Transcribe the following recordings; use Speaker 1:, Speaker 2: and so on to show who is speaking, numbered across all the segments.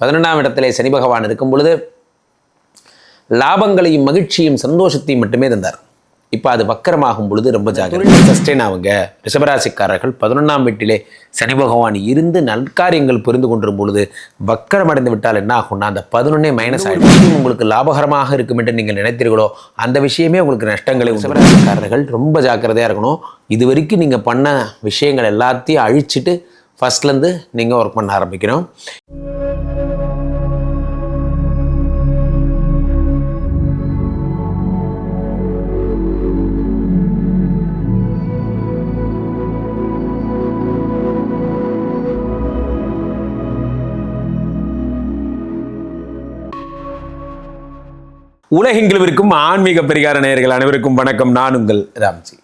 Speaker 1: பதினொன்றாம் இடத்திலே சனி பகவான் இருக்கும் பொழுது லாபங்களையும் மகிழ்ச்சியும் சந்தோஷத்தையும் மட்டுமே தந்தார். இப்போ அது வக்கரமாகும் பொழுது ரொம்ப ஜாகிரதை சஸ்டெயின் ஆகுங்க. ரிஷபராசிக்காரர்கள் பதினொன்றாம் வீட்டிலே சனி பகவான் இருந்து நற்காரியங்கள் புரிந்து கொண்டிரும் பொழுது வக்கரம் அடைந்து விட்டால் என்ன ஆகும்னா அந்த பதினொன்னே மைனஸ் ஆகிடும் உங்களுக்கு லாபகரமாக இருக்கும் என்று நீங்கள் நினைத்தீர்களோ அந்த விஷயமே உங்களுக்கு நஷ்டங்களை ரிஷபராசிக்காரர்கள் ரொம்ப ஜாக்கிரதையாக இருக்கணும். இது வரைக்கும் நீங்கள் பண்ண விஷயங்கள் எல்லாத்தையும் அழிச்சிட்டு ஃபஸ்ட்லேருந்து நீங்கள் ஒர்க் பண்ண ஆரம்பிக்கணும். உலகெங்கிலும் இருக்கும் ஆன்மீக பரிகார நேயர்கள் அனைவருக்கும் வணக்கம். நான் உங்கள் ராம்ஜி.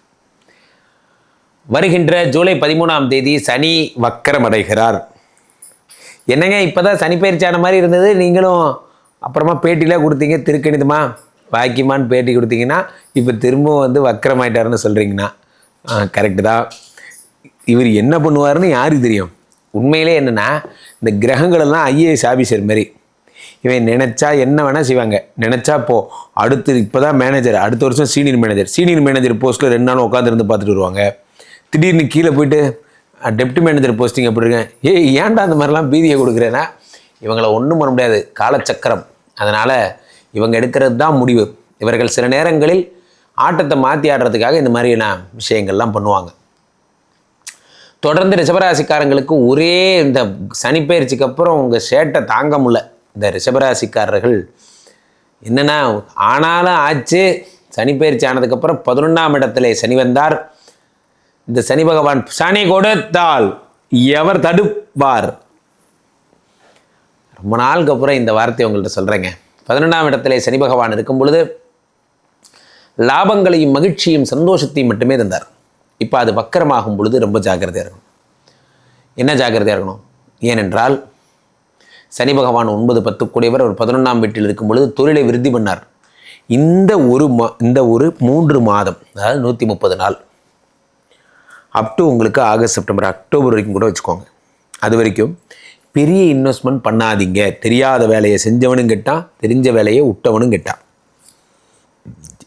Speaker 1: வருகின்ற ஜூலை பதிமூணாம் தேதி சனி வக்கரம் அடைகிறார். என்னங்க இப்போதான் சனி பயிற்சியான மாதிரி இருந்தது? நீங்களும் அப்புறமா பேட்டிலாம் கொடுத்தீங்க திருக்கணிதமா? வாக்கியமான்னு பேட்டி கொடுத்தீங்கன்னா இப்போ திரும்பவும் வந்து வக்கரம் சொல்கிறீங்கண்ணா கரெக்டு தான். இவர் என்ன பண்ணுவாருன்னு யாருக்கு தெரியும்? உண்மையிலே என்னென்னா இந்த கிரகங்கள் எல்லாம் ஐஏஎஸ் ஆஃபீஸர் மாதிரி. இவன் நினச்சா என்ன வேணால் செய்வாங்க. நினச்சா போ அடுத்து இப்போ தான் மேனேஜர் அடுத்த வருஷம் சீனியர் மேனேஜர் சீனியர் மேனேஜர் போஸ்ட்டில் ரெண்டு நாள் உட்காந்துருந்து பார்த்துட்டு வருவாங்க. திடீர்னு கீழே போயிட்டு டெப்டி மேனேஜர் போஸ்டிங் எப்படி இருக்கேன்? ஏய் ஏன்டா அந்த மாதிரிலாம் பீதியை கொடுக்குறேன்னா இவங்களை ஒன்றும் பண்ண முடியாது. காலச்சக்கரம். அதனால் இவங்க எடுக்கிறது தான் முடிவு. இவர்கள் சில நேரங்களில் ஆட்டத்தை மாற்றி ஆடுறதுக்காக இந்த மாதிரியான விஷயங்கள்லாம் பண்ணுவாங்க. தொடர்ந்து ரிஷபராசிக்காரங்களுக்கு ஒரே இந்த சனிப்பெயர்ச்சிக்கு அப்புறம் உங்கள் சேட்டை தாங்க முடியல. இந்த ரிஷபராசிக்காரர்கள் என்னென்னா ஆனாலும் ஆச்சு சனிப்பெயர்ச்சி ஆனதுக்கப்புறம் பதினொன்றாம் இடத்துல சனி வந்தார். இந்த சனி பகவான் சனி கொடுத்தால் எவர் தடுப்பார்? ரொம்ப நாளுக்கு அப்புறம் இந்த வார்த்தையை உங்கள்கிட்ட சொல்கிறேங்க பதினொன்றாம் இடத்துல சனி பகவான் இருக்கும் பொழுது லாபங்களையும் மகிழ்ச்சியும் சந்தோஷத்தையும் மட்டுமே தந்தார். இப்போ அது வக்கரமாகும் பொழுது ரொம்ப ஜாக்கிரதையாக இருக்கணும். என்ன ஜாக்கிரதையாக இருக்கணும்? ஏனென்றால் சனி பகவான் ஒன்பது பத்து கூடியவர் ஒரு பதினொன்றாம் வீட்டில் இருக்கும் பொழுது தொழிலை விருத்தி பண்ணார். இந்த ஒரு மா இந்த ஒரு மூன்று மாதம் அதாவது நூற்றி முப்பது நாள் அப் டு உங்களுக்கு ஆகஸ்ட் செப்டம்பர் அக்டோபர் வரைக்கும் கூட வச்சுக்கோங்க. அது வரைக்கும் பெரிய இன்வெஸ்ட்மெண்ட் பண்ணாதீங்க. தெரியாத வேலையை செஞ்சவனும் கெட்டான் தெரிஞ்ச வேலையை விட்டவனும் கெட்டான்.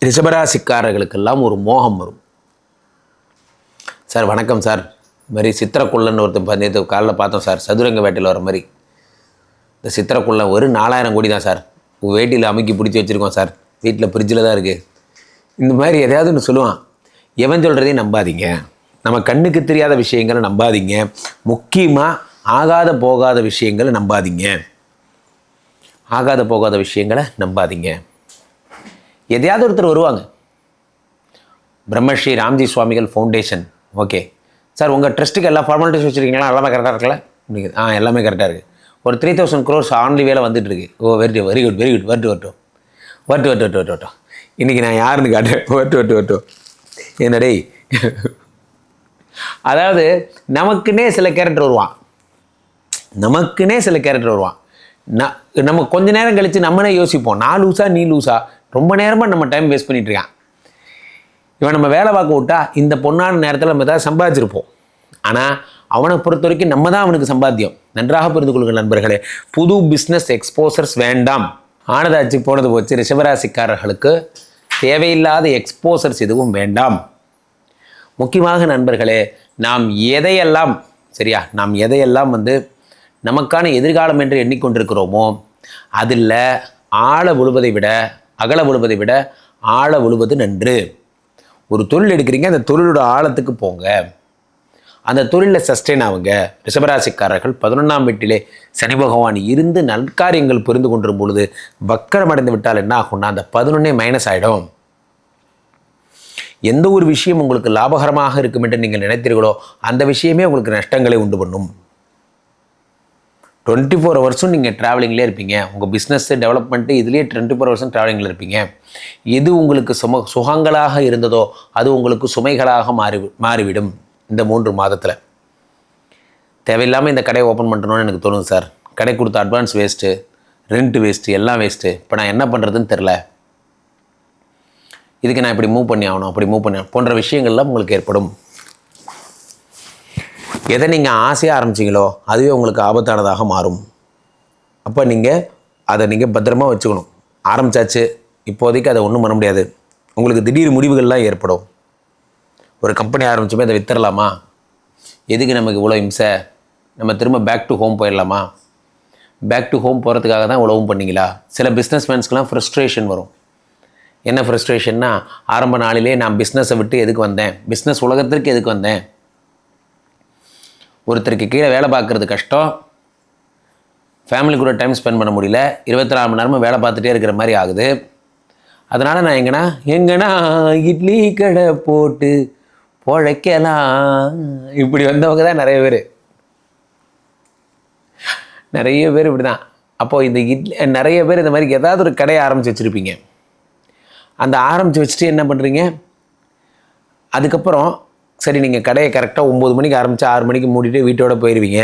Speaker 1: ரிஷபராசிக்காரர்களுக்கெல்லாம் ஒரு மோகம் வரும். சார் வணக்கம் சார். இது மாதிரி சித்திரக்குள்ளன்னு ஒருத்தர் நேற்று காலைல பார்த்தோம் சார். சதுரங்க வேட்டையில் வர மாதிரி. இந்த சித்திரக்குள்ள ஒரு நாலாயிரம் கோடி தான் சார். வேட்டியில் அமுக்கி பிடிச்சி வச்சுருக்கோம் சார். வீட்டில் ஃப்ரிட்ஜில் தான் இருக்குது இந்த மாதிரி எதையாவது ஒன்று சொல்லுவான். எவன் சொல்கிறதையும் நம்பாதீங்க. நம்ம கண்ணுக்கு தெரியாத விஷயங்களை நம்பாதீங்க. முக்கியமாக ஆகாத போகாத விஷயங்களை நம்பாதீங்க. ஆகாத போகாத விஷயங்களை நம்பாதீங்க. எதையாவது ஒருத்தர் வருவாங்க. பிரம்மஸ்ரீ ராம்ஜி சுவாமிகள் ஃபவுண்டேஷன் ஓகே சார் உங்கள் ட்ரஸ்ட்டுக்கு எல்லா ஃபார்மாலிட்டிஸ் வச்சுருக்கீங்களா? எல்லாமே கரெக்டாக இருக்குல்ல? நீங்கள் ஆ எல்லாமே கரெக்டாக இருக்குது ஒரு த்ரீ தௌசண்ட் க்ரோர்ஸ் ஆன்லி வேலை வந்துட்டுருக்கு. ஓ very very good very good வரட்டு வரட்டும் வரட்டு வரட்டு வரட்டு வரட்டு வரட்டும். இன்றைக்கி நான் யாருன்னு காட்டுறேன். வரட்டு வரட்டு வரட்டும். என்னடே அதாவது நமக்குன்னே சில கேரக்டர் வருவான். நமக்குன்னே சில கேரக்டர் வருவான். ந நம்ம கொஞ்ச நேரம் கழித்து நம்மனே யோசிப்போம். நான் லூஸா நீ லூஸா ரொம்ப நேரமாக நம்ம டைம் வேஸ்ட் பண்ணிட்டு இருக்கான். இவன் நம்ம வேலை பார்க்க விட்டா இந்த பொண்ணான நேரத்தில் நம்ம ஏதாவது சம்பாதிச்சிருப்போம். ஆனால் அவனை பொறுத்த வரைக்கும் நம்ம தான் அவனுக்கு சம்பாத்தியம். நன்றாக புரிந்து கொள்ளுங்கள் நண்பர்களே. புது பிஸ்னஸ் எக்ஸ்போசர்ஸ் வேண்டாம். ஆனதாச்சு போனது போச்சு. ரிஷபராசிக்காரர்களுக்கு தேவையில்லாத எக்ஸ்போசர்ஸ் எதுவும் வேண்டாம். முக்கியமாக நண்பர்களே நாம் எதையெல்லாம் சரியா நாம் எதையெல்லாம் வந்து நமக்கான எதிர்காலம் என்று எண்ணிக்கொண்டிருக்கிறோமோ அதில் ஆழ விழுவதை விட அகல விழுவதை விட ஆழ விழுவது நன்று. ஒரு தொழில் எடுக்கிறீங்க அந்த தொழிலோட ஆழத்துக்கு போங்க. அந்த தொழிலில் சஸ்டெயின் ஆகுங்க ரிஷபராசிக்காரர்கள் பதினொன்றாம் வீட்டிலே சனி பகவான் இருந்து நற்காரியங்கள் புரிந்து கொண்டிரும் பொழுது வக்கரம் அடைந்து விட்டால் என்ன ஆகும்னா அந்த பதினொன்னே மைனஸ் ஆகிடும் எந்த ஒரு விஷயம் உங்களுக்கு லாபகரமாக இருக்கும் என்று நீங்கள் நினைத்தீர்களோ அந்த விஷயமே உங்களுக்கு நஷ்டங்களை உண்டு பண்ணும். டுவெண்ட்டி ஃபோர் ஹவர்ஸும் நீங்கள் ட்ராவலிங்லேயே இருப்பீங்க. உங்கள் பிஸ்னஸ் டெவலப்மெண்ட்டு இதுலேயே டுவெண்ட்டி ஃபோர் ஹவர்ஸும் ட்ராவலிங்கில் இருப்பீங்க. எது உங்களுக்கு சும சுகங்களாக இருந்ததோ அது உங்களுக்கு சுமைகளாக மாறி மாறிவிடும். இந்த மூன்று மாதத்தில். தேவையில்லாமல் இந்த கடையை ஓப்பன் பண்ணணும்னு எனக்கு தோணுது சார் கடை கொடுத்த அட்வான்ஸ் வேஸ்ட்டு ரெண்ட் வேஸ்ட்டு எல்லாம் வேஸ்ட்டு இப்போ நான் என்ன பண்ணுறதுன்னு தெரில இதுக்கு நான் இப்படி மூவ் பண்ணி ஆகணும் அப்படி மூவ் பண்ணி போன்ற விஷயங்கள்லாம் உங்களுக்கு ஏற்படும். எதை நீங்கள் ஆசையாக ஆரம்பிச்சீங்களோ அதுவே உங்களுக்கு ஆபத்தானதாக மாறும். அப்போ நீங்கள் அதை நீங்கள் பத்திரமா வச்சுக்கணும். ஆரம்பிச்சாச்சு இப்போதைக்கு அதை ஒன்றும் பண்ண முடியாது. உங்களுக்கு திடீர் முடிவுகள்லாம் ஏற்படும். ஒரு கம்பெனி ஆரம்பிச்சோமே அதை வித்துறலாமா எதுக்கு நமக்கு இவ்வளோ இம்சை? நம்ம திரும்ப பேக் டு ஹோம் போயிடலாமா பேக் டு ஹோம் போகிறதுக்காக தான் உழவும் பண்ணீங்களா? சில பிஸ்னஸ்மேன்ஸ்க்கெலாம் ஃப்ரஸ்ட்ரேஷன் வரும். என்ன ஃப்ரஸ்ட்ரேஷன்னா ஆரம்ப நாளிலே நான் பிஸ்னஸை விட்டு எதுக்கு வந்தேன்? பிஸ்னஸ் உலகத்திற்கு எதுக்கு வந்தேன்? ஒருத்தருக்கு கீழே வேலை பார்க்குறது கஷ்டம். ஃபேமிலி கூட டைம் ஸ்பெண்ட் பண்ண முடியல. இருபத்தி நாலு மணி நேரமும் வேலை பார்த்துட்டே இருக்கிற மாதிரி ஆகுது. அதனால் நான் எங்கன்னா எங்கன்னா இட்லி கடை போட்டு பொழைக்கலாம் இப்படி வந்தவங்க தான் நிறைய பேர். நிறைய பேர் இப்படி தான் அப்போது இந்த இட்லி நிறைய பேர் இந்த மாதிரி ஏதாவது ஒரு கடையை ஆரம்பித்து வச்சுருப்பீங்க. அந்த ஆரம்பித்து வச்சுட்டு என்ன பண்ணுறீங்க அதுக்கப்புறம் சரி நீங்கள் கடையை கரெக்டாக ஒம்பது மணிக்கு ஆரம்பித்து ஆறு மணிக்கு மூடிட்டு வீட்டோட போயிடுவீங்க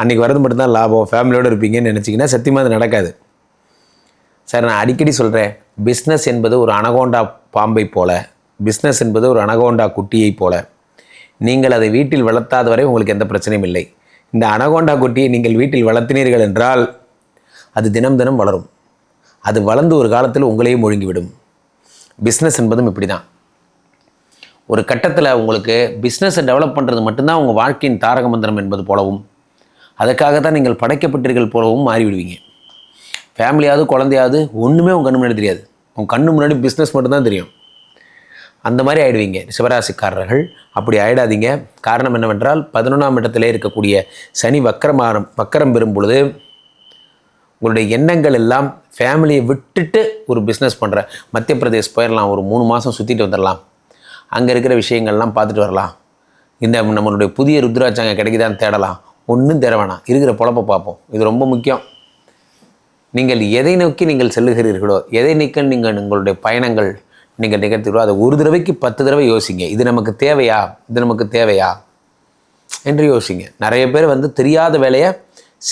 Speaker 1: அன்றைக்கி வரது மட்டும்தான் லாபம். ஃபேமிலியோடு இருப்பீங்கன்னு நினச்சிங்கன்னா சத்தியமாக அது நடக்காது. சார் நான் அடிக்கடி சொல்கிறேன் பிஸ்னஸ் என்பது ஒரு அனகோண்டா பாம்பை போல. பிஸ்னஸ் என்பது ஒரு அனகோண்டா குட்டியை போல. நீங்கள் அதை வீட்டில் வளர்த்தாத வரை உங்களுக்கு எந்த பிரச்சனையும் இல்லை. இந்த அனகோண்டா குட்டியை நீங்கள் வீட்டில் வளர்த்தினீர்கள் என்றால் அது தினம் தினம் வளரும். அது வளர்ந்து ஒரு காலத்தில் உங்களையும் ஒழுங்கிவிடும். பிஸ்னஸ் என்பதும் இப்படி தான் ஒரு கட்டத்தில் உங்களுக்கு பிஸ்னஸை டெவலப் பண்ணுறது மட்டும்தான் உங்கள் வாழ்க்கையின் தாரக மந்திரம் என்பது போலவும் அதுக்காக தான் நீங்கள் படைக்கப்பட்டீர்கள் போலவும் மாறிவிடுவீங்க. ஃபேமிலியாவது குழந்தையாவது ஒன்றுமே உங்கள் கண்ணு முன்னாடி தெரியாது. உங்கள் கண்ணு முன்னாடி பிஸ்னஸ் மட்டும்தான் தெரியும். அந்த மாதிரி ஆயிடுவீங்க. சிவராசிக்காரர்கள் அப்படி ஆயிடாதீங்க. காரணம் என்னவென்றால் பதினொன்றாம் இடத்திலே இருக்கக்கூடிய சனி வக்கரமாரம் வக்கரம் பெறும் பொழுது உங்களுடைய எண்ணங்கள் எல்லாம் ஃபேமிலியை விட்டுட்டு ஒரு பிஸ்னஸ் பண்ணுற மத்திய பிரதேஷ் போயிடலாம் ஒரு மூணு மாதம் சுற்றிட்டு வந்துடலாம் அங்கே இருக்கிற விஷயங்கள்லாம் பார்த்துட்டு வரலாம். இந்த நம்மளுடைய புதிய ருத்ராட்சங்க கிடைக்குதான்னு தேடலாம். ஒன்றும் தேட வேணாம். இருக்கிற பொழப்பை பார்ப்போம். இது ரொம்ப முக்கியம். நீங்கள் எதை நோக்கி நீங்கள் செல்லுகிறீர்களோ எதை நீக்க நீங்கள் உங்களுடைய பயணங்கள் நீங்கள் நிகழ்த்துகிறோ அதை ஒரு தடவைக்கு பத்து தடவை யோசிங்க. இது நமக்கு தேவையா? இது நமக்கு தேவையா? என்று யோசிங்க. நிறைய பேர் வந்து தெரியாத வேலையை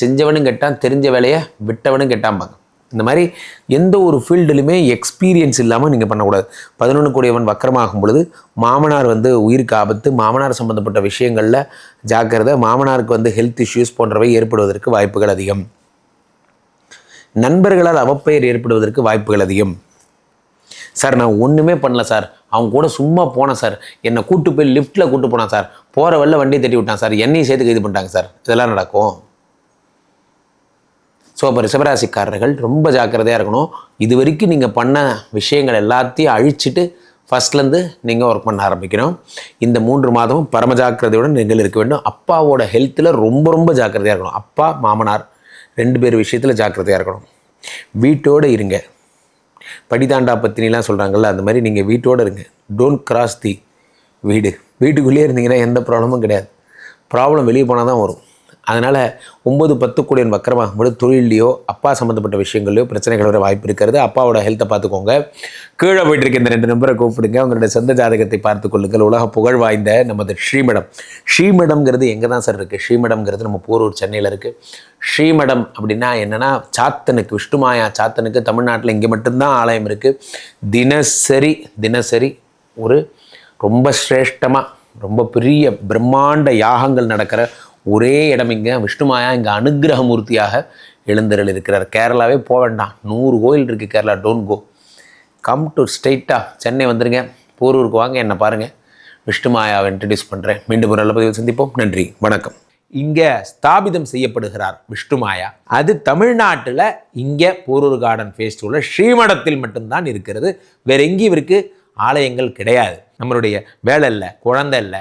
Speaker 1: செஞ்சவனும் கெட்டான் தெரிஞ்ச வேலையை விட்டவனும் கெட்டாம்பாங்க. இந்த மாதிரி எந்த ஒரு ஃபீல்டுலையுமே எக்ஸ்பீரியன்ஸ் இல்லாமல் நீங்கள் பண்ணக்கூடாது. பதினொன்று கூடியவன் வக்கரமாகும் பொழுது மாமனார் வந்து உயிருக்கு ஆபத்து மாமனார் சம்மந்தப்பட்ட விஷயங்களில் ஜாக்கிரதை மாமனாருக்கு வந்து ஹெல்த் இஷ்யூஸ் போன்றவை ஏற்படுவதற்கு வாய்ப்புகள் அதிகம். நண்பர்களால் அவப்பெயர் ஏற்படுவதற்கு வாய்ப்புகள் அதிகம். சார் நான் ஒன்றுமே பண்ணல சார் அவங்க கூட சும்மா போனேன் சார் என்னை கூட்டு போய் லிஃப்ட்டில் கூட்டு போனான் சார் போகிற வெளில வண்டியை தட்டி விட்டான் சார் என்னையும் சேர்த்து கைது பண்ணிட்டாங்க சார் இதெல்லாம் நடக்கும். ஸோ அப்போ ரிஷபராசிக்காரர்கள் ரொம்ப ஜாக்கிரதையாக இருக்கணும். இது வரைக்கும் நீங்கள் பண்ண விஷயங்கள் எல்லாத்தையும் அழிச்சிட்டு ஃபஸ்ட்லேருந்து நீங்கள் ஒர்க் பண்ண ஆரம்பிக்கணும். இந்த மூன்று மாதமும் பரம ஜாக்கிரதையுடன் நீங்கள் இருக்க வேண்டும். அப்பாவோட ஹெல்த்தில் ரொம்ப ரொம்ப ஜாக்கிரதையாக இருக்கணும். அப்பா மாமனார் ரெண்டு பேர் விஷயத்தில் ஜாக்கிரதையாக இருக்கணும். வீட்டோடு இருங்க. படிதாண்டா பத்தினிலாம் சொல்கிறாங்கல்ல அந்த மாதிரி நீங்கள் வீட்டோடு இருங்க. டோன்ட் கிராஸ் தி வீடு. வீட்டுக்குள்ளேயே இருந்தீங்கன்னா எந்த ப்ராப்ளமும் கிடையாது. ப்ராப்ளம் வெளியே போனால் தான் வரும். அதனால் ஒம்பது பத்து கூடியன் வக்கரமாகும்போது தொழிலையோ அப்பா சம்மந்தப்பட்ட விஷயங்களையோ பிரச்சனைகள் வர வாய்ப்பு இருக்கிறது. அப்பாவோட ஹெல்த்தை பார்த்துக்கோங்க. கீழே போயிட்டு இருக்க இந்த ரெண்டு நம்பரை கூப்பிடுங்க. உங்களுடைய சொந்த ஜாதகத்தை பார்த்து கொள்ளுங்கள் உலக புகழ் வாய்ந்த நமது ஸ்ரீமடம். ஸ்ரீமடம்ங்கிறது எங்கே தான் சார் இருக்குது ஸ்ரீமடம்ங்கிறது நம்ம போரூர் சென்னையில் இருக்குது ஸ்ரீமடம் அப்படின்னா என்னென்னா சாத்தனுக்கு விஷ்ணுமாயா சாத்தனுக்கு தமிழ்நாட்டில் இங்கே மட்டும்தான் ஆலயம் இருக்குது தினசரி தினசரி ஒரு ரொம்ப சிரேஷ்டமாக ரொம்ப பெரிய பிரம்மாண்ட யாகங்கள் நடக்கிற ஒரே இடம் இங்கே விஷ்ணுமாயா இங்கே அனுகிரகமூர்த்தியாக எழுந்தருள் இருக்கிறார் கேரளாவே போக வேண்டாம். நூறு கோயில் இருக்குது Kerala don't go come to ஸ்டெயிட்டாக Chennai வந்துடுங்க போரூருக்கு வாங்க என்னை பாருங்கள் விஷ்ணுமாயாவை இன்ட்ரடியூஸ் பண்ணுறேன் மீண்டும் ஒரு நல்ல பதிவு சந்திப்போம். நன்றி வணக்கம். இங்கே ஸ்தாபிதம் செய்யப்படுகிறார் விஷ்ணுமாயா அது தமிழ்நாட்டில் இங்கே போரூர் கார்டன் ஃபேஸ்டிவலில் ஸ்ரீமடத்தில் மட்டும்தான் இருக்கிறது. வேற எங்கேயும் இவருக்கு ஆலயங்கள் கிடையாது. நம்மளுடைய வேலை இல்லை குழந்தை இல்லை